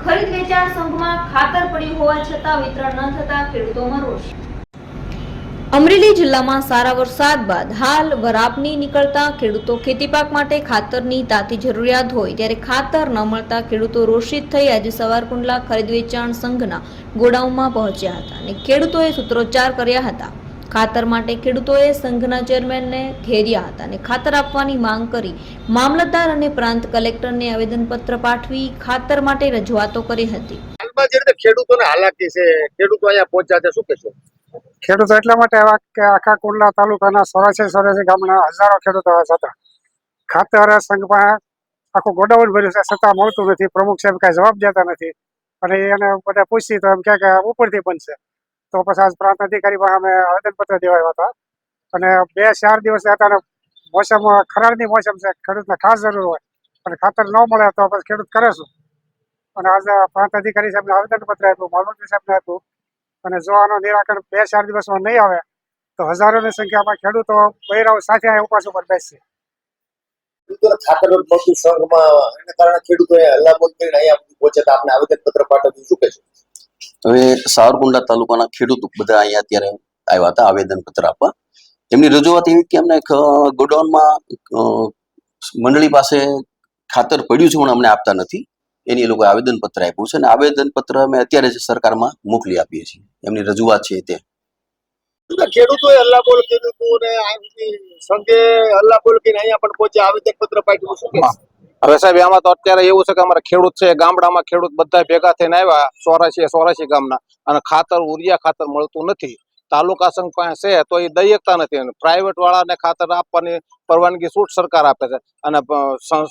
ખરીદ વેચાણ સંઘમાં ખાતર પડ્યું હોવા છતાં વિતરણ ન થતા ખેડૂતોમાં રોષ. અમરેલી જિલ્લામાં સારા વરસાદ બાદ હાલ વરાપની નીકળતા ખેડૂતો ખેતીપાક માટે ખાતરની તાતી જરૂરિયાત હોય ત્યારે ખાતર ન મળતા ખેડૂતો રોષિત થઈ આજે સવારકુંડલા ખરીદ વેચાણ સંઘના ગોડાઉનમાં પહોંચ્યા હતા અને ખેડૂતોએ સૂત્રોચ્ચાર કર્યા હતા. ખાતર માટે ખેડૂતોએ સંઘના ચેરમેનને ઘેર્યા હતા અને ખાતર આપવાની માંગ કરી મામલતદાર અને પ્રાંત કલેક્ટરને આવેદનપત્ર પાઠવી ખાતર માટે રજૂઆતો કરી હતી. હાલમાં જે રીતે ખેડૂતોને હાલાકી છે ખેડૂતો અહીંયા પહોંચ્યા છે શું કહેશો? ખેડૂતો એટલા માટે આવ્યા કે આખા કુંડલા તાલુકાના સોરાસી સોરાસી ગામના હજારો ખેડૂતો હતા ખાતર સંઘમાં આખું ગોડાઉન ભર્યું છે છતાં મળતું નથી પ્રમુખ સાહેબ કાંઈ જવાબ દેતા નથી. અને એને બધા પૂછી તો એમ કહે કે ઉપરથી બનશે. તો પછી આજ પ્રાંત અધિકારી પાસે અમે આવેદનપત્ર દેવાયા હતા. અને બે ચાર દિવસ હતા અને મોસમ ખરાડની મોસમ છે, ખેડૂતને ખાસ જરૂર હોય. અને ખાતર ન મળે તો પછી ખેડૂત કરે શું? અને આજે પ્રાંત અધિકારી સાહેબને આવેદનપત્ર આપ્યું, મામલતદાર સાહેબને આપ્યું. અને જો આનો નિરાકરણ બે ચાર દિવસમાં નહીં આવે, તો હજારોની સંખ્યામાં ખેડૂતો બૈરાઓ સાથે ઉપાસ ઉપર બેસશે ખાતર અહીંયા પહોંચે હતા. આપને આવેદનપત્ર પાઠવ્યું. શું કહેશો? હવે સાવરકુંડલા તાલુકાના ખેડૂત બધા અહીંયા અત્યારે આવ્યા હતા આવેદન પત્ર આપવા. એમની રજૂઆત એવી કે અમને ગોડાઉનમાં મંડળી પાસે ખાતર પડ્યું છે પણ અમને આપતા નથી. એની એ લોકો આવેદન પત્ર આપ્યું છે અને આવેદન પત્ર અમે અત્યારે સરકારમાં મોકલી આપીએ છીએ. એમની રજૂઆત છે તે. ખેડૂતો ખેડૂતોએ હલ્લાબોલ કર્યું હતું ને આ બધી સંઘે કરીને અહીંયા પણ પહોંચ્યા આવેદનપત્ર પાઠવ્યું શું હવે સાહેબ, આમાં તો અત્યારે એવું છે કે અમારા ખેડૂત છે, ગામડામાં ખેડૂત બધા ભેગા થઈને આવ્યા સોરાસી સોરાસી ગામના, અને ખાતર ઉરિયા ખાતર મળતું નથી. તાલુકા સંઘ પાસે છે, તો એ દઈ શકતા નથી. પ્રાઇવેટ વાળાને ખાતર આપવાની પરવાનગી છૂટ સરકાર આપે છે? અને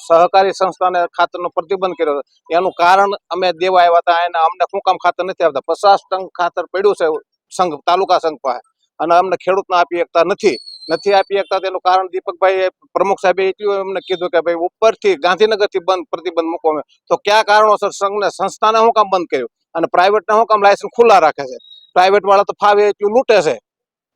સહકારી સંસ્થાને ખાતરનો પ્રતિબંધ કર્યો એનું કારણ અમે દેવા આવ્યા હતા, એને અમને શું કામ ખાતર નથી આવતા પચાસ ટન ખાતર પડ્યું છે સંઘ, તાલુકા સંઘ પાસે. અને અમને ખેડૂતને આપી શકતા નથી. નથી આપી શકતા તેનું કારણ દીપકભાઈ પ્રમુખ સાહેબે એટલું એમને કીધું કે ભાઈ, ઉપરથી ગાંધીનગરથી બંધ પ્રતિબંધ મૂકો અમે તો ક્યાં કારણોસર સંઘને, સંસ્થાને શું કામ બંધ કર્યું? અને પ્રાઇવેટને શું કામ લાયસન્સ ખુલ્લા રાખે છે? પ્રાઇવેટ વાળા તો ફાવે એટલું લૂંટે છે.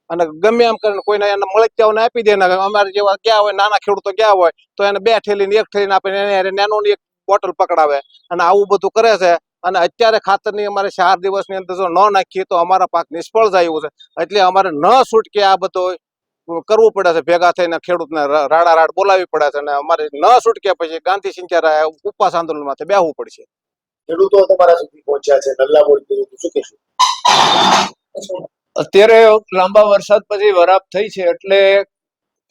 અને ગમે એમ કરીને કોઈને એને મળતિયાઓને આપી દે, ને અમારે જેવા ગયા હોય, નાના ખેડૂતો ગયા હોય, તો એને બે ઠેલીને, એક ઠેલીને આપીને એને નાનોની એક બોટલ પકડાવે અને આવું બધું કરે છે. અને અત્યારે ખાતરની અમારે ચાર દિવસની અંદર જો ન નાખીએ, તો અમારા પાક નિષ્ફળ જાય એવું છે. એટલે અમારે ન છૂટકે આ બધો કરવું પડે છે ભેગા થઈને ખેડૂતને રાડા રાડ બોલાવી પડે છે અને અમારે ન છૂટકે પછી ગાંધી સિંચારા ઉપવાસ આંદોલન માથે બેહવું પડશે. ખેડૂતો તમારા સુધી પહોંચ્યા છે નલ્લા બોલ શું કહેશું? અત્યારે લાંબા વરસાદ પછી વરાપ થઈ છે એટલે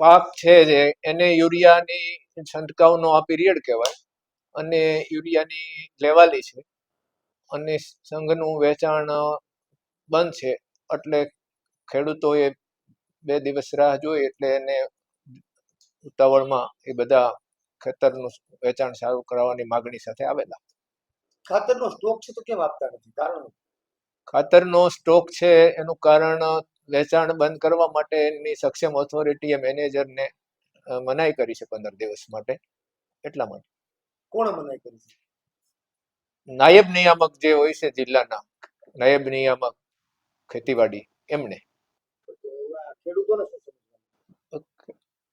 પાક છે જે એને યુરિયાની છંટકાવનો આ પીરિયડ કહેવાય અને યુરિયાની લેવાલી છે અને સંઘનું વેચાણ બંધ છે એટલે ખેડૂતોએ બે દિવસ રાહ જોઈ એટલે એને ઉતાવળમાં એ બધા ખેતરનું વેચાણ સારું કરાવવાની માગણી સાથે આવેલા. ખાતરનો સ્ટોક છે તો કેમ આપતા નથી? કારણ? ખાતરનો સ્ટોક છે એનું કારણ વેચાણ બંધ કરવા માટેની સક્ષમ ઓથોરિટીએ મેનેજરને મનાઈ કરી છે પંદર દિવસ માટે. એટલા માટે. કોણે મનાઈ કરી છે? નાયબ નિયામક જે હોય છે જિલ્લાના નાયબ નિયામક ખેતીવાડી એમને. આ ખેડૂતોને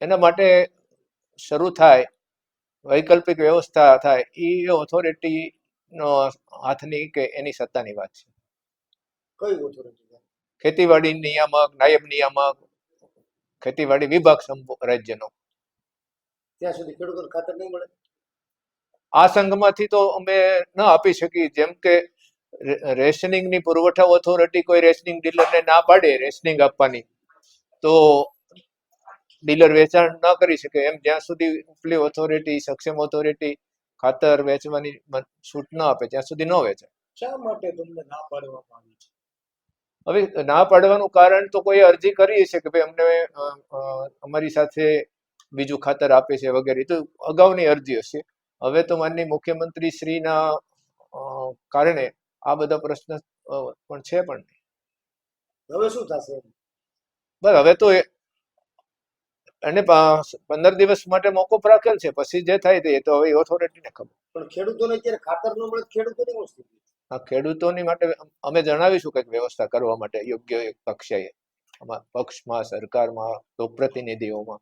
એના માટે શરૂ થાય વૈકલ્પિક વ્યવસ્થા થાય એ ઓથોરિટીનો હાથની કે એની સત્તાની વાત છે. કઈ ઓથોરિટી ખેતીવાડી નિયામક નાયબ નિયામક ખેતીવાડી વિભાગ રાજ્યનો. ત્યાં સુધી ખેડૂતોને ખાતર નહીં મળે? આ સંઘમાંથી તો અમે ન આપી શકીએ. જેમ કે રેશનિંગની પુરવઠા ઓથોરિટી કોઈ રેશનિંગ ડીલરને ના પાડે રેશનિંગ આપવાની. તો ડીલર વેચાણ ન કરી શકે એમ જ્યાં સુધી ઉપલી ઓથોરિટી સક્ષમ ઓથોરિટી ખાતર વેચવાની છૂટ ન આપે ત્યાં સુધી ન વેચાય. શા માટે તમને ના પાડવામાં આવી છે? હવે ના પાડવાનું કારણ તો કોઈ અરજી કરી છે કે ભાઈ અમને અમારી સાથે બીજું ખાતર આપે છે વગેરે તો અગાઉની અરજી હશે. હવે તો માનની મુખ્યમંત્રી શ્રીના કારણે આ બધા પ્રશ્ન પણ છે પણ નહીં. હવે શું થશે? બસ હવે તો એને પંદર દિવસ માટે મોકૂફ રાખેલ છે. પછી જે થાય તે તો હવે ઓથોરિટીને ખબર. પણ ખેડૂતોને અત્યારે ખાતર ન મળે ખેડૂતોની શું હા ખેડૂતોની માટે અમે જણાવીશું કંઈક વ્યવસ્થા કરવા માટે યોગ્ય એક કક્ષાએ પક્ષમાં સરકારમાં લોકપ્રતિનિધિઓમાં.